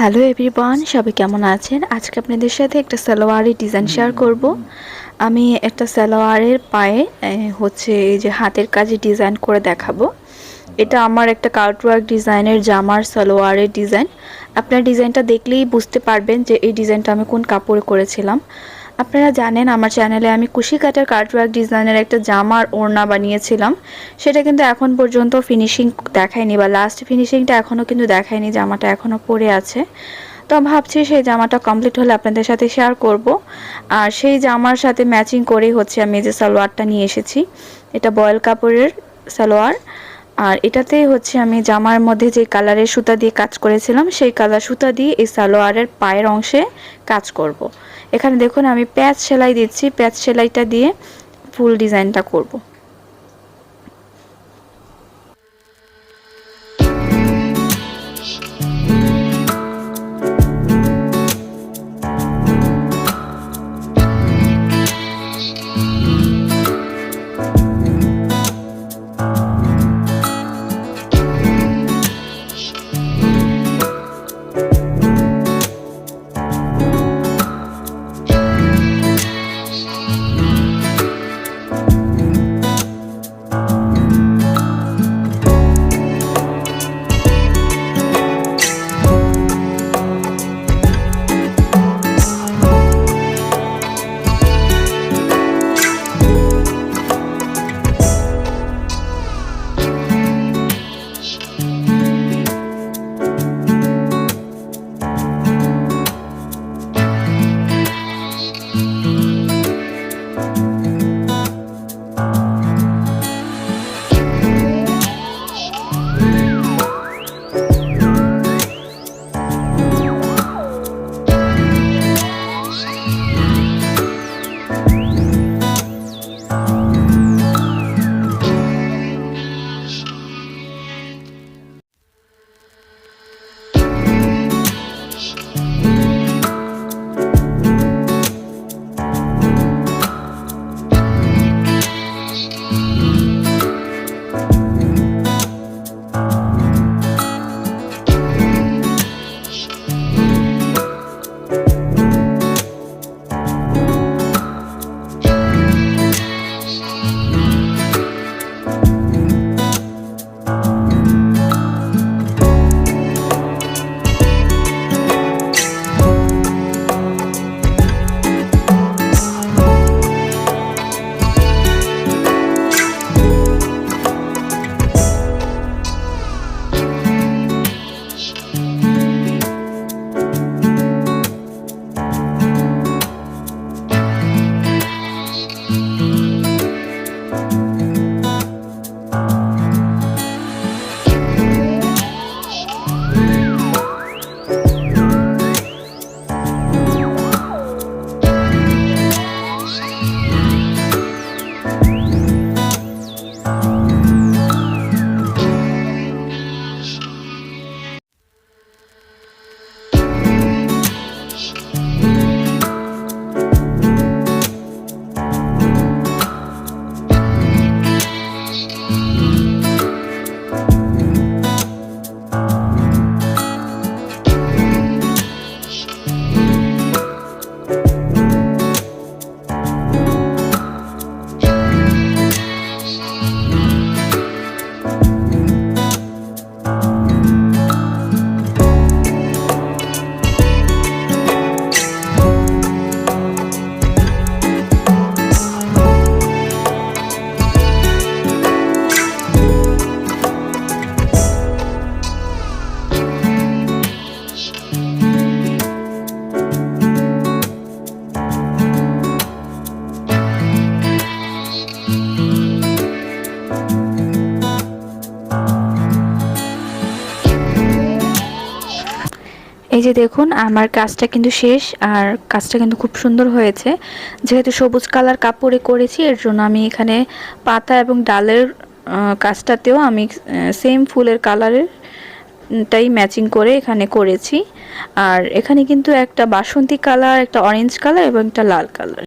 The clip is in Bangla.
হ্যালো এভরিওয়ান সবাই কেমন আছেন? আজকে আপনাদের সাথে একটা সালোয়ারের ডিজাইন শেয়ার করব। আমি একটা সালোয়ারের পায়ে হচ্ছে এই যে হাতের কাজে ডিজাইন করে দেখাবো। এটা আমার একটা কার্টওয়ার্ক ডিজাইনের জামার সালোয়ারের ডিজাইন আপনার ডিজাইনটা দেখলেই বুঝতে পারবেন যে এই ডিজাইনটা আমি কোন কাপড়ে করেছিলাম। আপনারা জানেন, আমার চ্যানেলে আমি কুশি কাটার কার্টওয়ার্ক ডিজাইনের একটা জামার ওড়না বানিয়েছিলাম। সেটা কিন্তু এখন পর্যন্ত ফিনিশিং দেখায়নি বা লাস্ট ফিনিশিংটা এখনও কিন্তু দেখায়নি, জামাটা এখনও পরে আছে। তো ভাবছি সেই জামাটা কমপ্লিট হলে আপনাদের সাথে শেয়ার করব। আর সেই জামার সাথে ম্যাচিং করেই হচ্ছে আমি যে সালোয়ারটা নিয়ে এসেছি। এটা বয়েল কাপড়ের সালোয়ার। আর এটাতেই হচ্ছে আমি জামার মধ্যে যে কালারের সুতা দিয়ে কাজ করেছিলাম, সেই কালার সুতা দিয়ে এই সালোয়ারের পায়ের অংশে কাজ করব। এখানে দেখুন আমি প্যাচ সেলাই দিচ্ছি, প্যাচ সেলাইটা দিয়ে ফুল ডিজাইনটা করব। যে দেখুন, আমার কাজটা কিন্তু শেষ আর কাজটা কিন্তু খুব সুন্দর হয়েছে। যেহেতু সবুজ কালার কাপড়ে করেছি, এর জন্য আমি এখানে পাতা এবং ডালের কাজটাতেও আমি সেম ফুলের কালারের টাই ম্যাচিং করে এখানে করেছি। আর এখানে কিন্তু একটা বাসন্তী কালার, একটা অরেঞ্জ কালার এবং একটা লাল কালার।